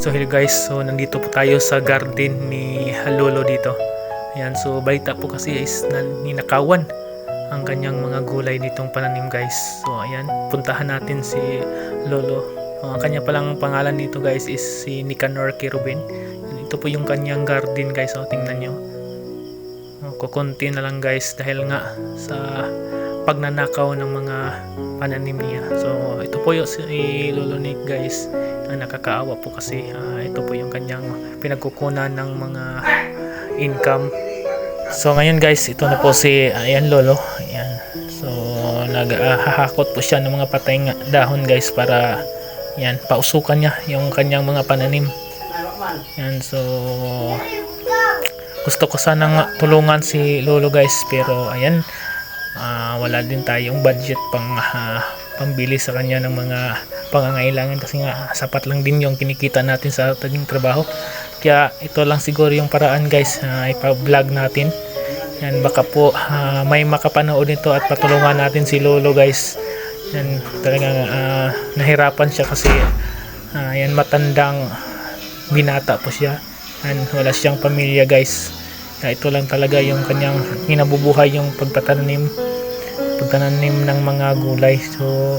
Okay guys, so nandito po tayo sa garden ni Lolo dito. Ayan, so balita po kasi is na, ninakawan ang kanyang mga gulay ditong pananim guys. So ayan, puntahan natin si Lolo. Ang kanya palang pangalan dito guys is si Nicanor Kirubin. Ito po yung kanyang garden guys, so tingnan nyo. Oh, kukunti na lang guys dahil nga sa pagnanakaw ng mga pananim niya. So ito po yung si Lolo Nick guys ang nakakaawa po kasi ah, ito po yung kanyang pinagkukunan ng mga income. So ngayon guys, ito na po si ayan lolo. Ayan. So naghahakot po siya ng mga patay nga dahon guys para yan pausukan niya yung kanyang mga pananim. Yan so gusto ko sanang tulungan si lolo guys pero ayan ah, wala din tayong budget pang ah, pambili sa kanya ng mga pangangailangan kasi nga sapat lang din yung kinikita natin sa ating trabaho. Kaya ito lang siguro yung paraan guys na ipa-vlog natin. Yan baka po ah, may makapanood nito at patulungan natin si lolo guys. Yan talagang ah, nahirapan siya kasi ah, yan matandang binata po siya. Yan wala siyang pamilya guys. Kaya ito lang talaga yung kanyang hinabubuhay yung pagtatanim pagtatanim ng mga gulay. So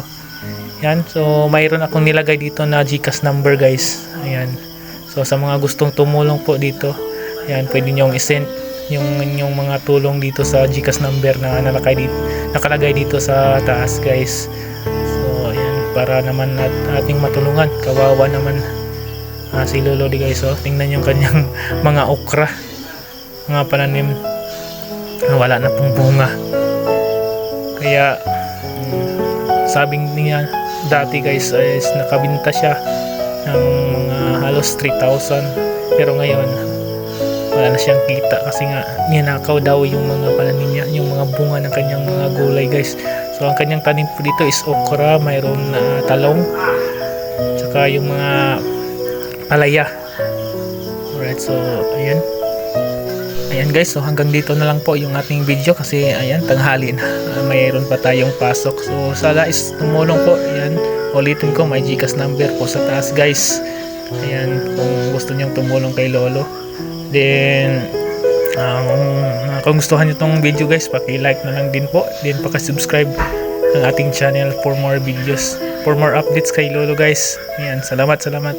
yan. So mayroon akong nilagay dito na Gcash number guys. Ayan. So sa mga gustong tumulong po dito ayan pwede nyong isend yung yung mga tulong dito sa Gcash number na nakalagay dito, nakalagay dito sa taas guys. So ayan. Para naman nat, ating matulungan. Kawawa naman ah, si Lolo di guys. Oh tingnan yung kanyang mga okra. Mga pananim. Na wala na pong bunga kaya sabing niya dati guys is nakabinta siya ng mga halos 3,000 pero ngayon wala na siyang kita kasi nga ninakaw daw yung mga pananim niya yung mga bunga ng kanyang mga gulay guys. So ang kanyang tanim po dito is okra mayroon na talong tsaka yung mga palaya. Alright so ayan Ayan guys, so hanggang dito na lang po yung ating video kasi ayan, tanghali na. Ah, mayroon pa tayong pasok. So sala is tumulong po. Ayan, ulitin ko may Gcash number po sa taas guys. Ayan, kung gusto niyong tumulong kay Lolo. Then, kung, uh, kung gustuhan niyo tong video guys, paki-like na lang din po. Then paki-subscribe ng ating channel for more videos. For more updates kay Lolo guys. Ayan, salamat, salamat.